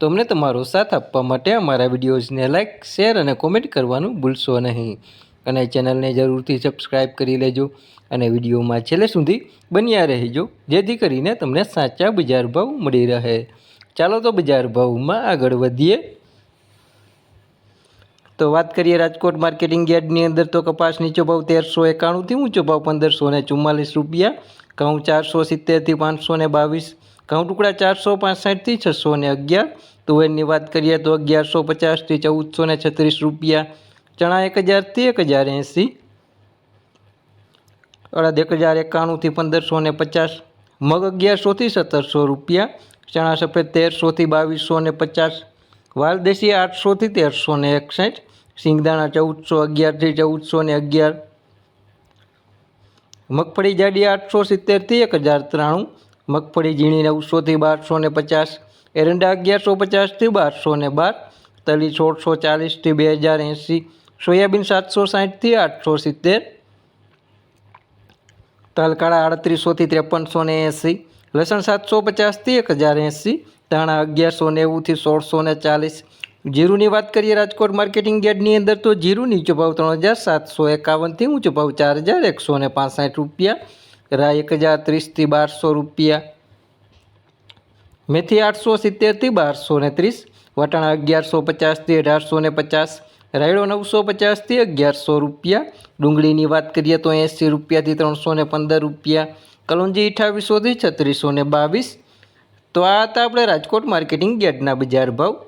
તો અમને તમારો સાથ આપવા માટે અમારા વિડીયોઝને લાઇક શેર અને કોમેન્ટ કરવાનું ભૂલશો નહીં. અને ચેનલને જરૂરથી સબસ્ક્રાઈબ કરી લેજો અને વિડીયોમાં છેલ્લે સુધી બન્યા રહેજો, જેથી કરીને તમને સાચા બજાર ભાવ મળી રહે. ચાલો તો બજાર ભાવમાં આગળ વધીએ. તો વાત કરીએ રાજકોટ માર્કેટિંગ યાર્ડની અંદર તો કપાસ નીચો ભાવ તેરસો એકાણુંથી ઊંચો ભાવ પંદરસો ને ચુમ્માલીસ રૂપિયા, ઘઉં ચારસો સિત્તેરથી પાંચસો ને બાવીસ ઘઉં ટુકડા ચારસો પાસઠથી છસો ને અગિયાર. તુવેરની વાત કરીએ તો અગિયારસો પચાસથી ચૌદસો ને છત્રીસ રૂપિયા. ચણા એક હજારથી એક હજાર એંસી. અડદ એક હજાર એકાણુંથી પંદરસો ને પચાસ. મગ અગિયારસોથી સત્તરસો રૂપિયા. ચણા સફેદ તેરસોથી બાવીસો ને પચાસ. વાલદેશી આઠસોથી તેરસો ને એકસઠ. સિંગદાણા ચૌદસો અગિયારથી ચૌદસો ને અગિયાર. મગફળી જાડી આઠસો સિત્તેરથી એક હજાર ત્રાણું. મગફળી ઝીણી નવસોથી બારસો ને પચાસ, એરંડા અગિયારસો પચાસથી બારસો ને બાર, તલી સોળસો ચાલીસથી બે હજાર એંસી, સોયાબીન સાતસો સાઠથી આઠસો સિત્તેર, તલકાળા આડત્રીસોથી ત્રેપનસો ને એંસી, લસણ સાતસો પચાસથી એક હજાર એંસી, ધાણા અગિયારસો નેવુંથી સોળસો ને ચાલીસ, જીરુની વાત કરીએ રાજકોટ માર્કેટિંગ યાર્ડની અંદર તો જીરું નીચો ભાવ ત્રણ હજાર સાતસો એકાવનથી ઊંચો ભાવ ચાર હજાર એકસો ને પાસઠ રૂપિયા રાય એક હજાર ત્રીસથી બારસો રૂપિયા. મેથી આઠસો સિત્તેરથી બારસો ને ત્રીસ, વટાણા અગિયારસો પચાસથી અઢારસો ને પચાસ, રાયડો નવસો પચાસથી અગિયારસો રૂપિયા. ડુંગળીની વાત કરીએ તો એંસી રૂપિયાથી ત્રણસો ને પંદર રૂપિયા. કલોંજી અઠાવીસોથી છત્રીસો ને બાવીસ. તો આ હતા આપણે રાજકોટ માર્કેટિંગ ગેટના બજાર ભાવ.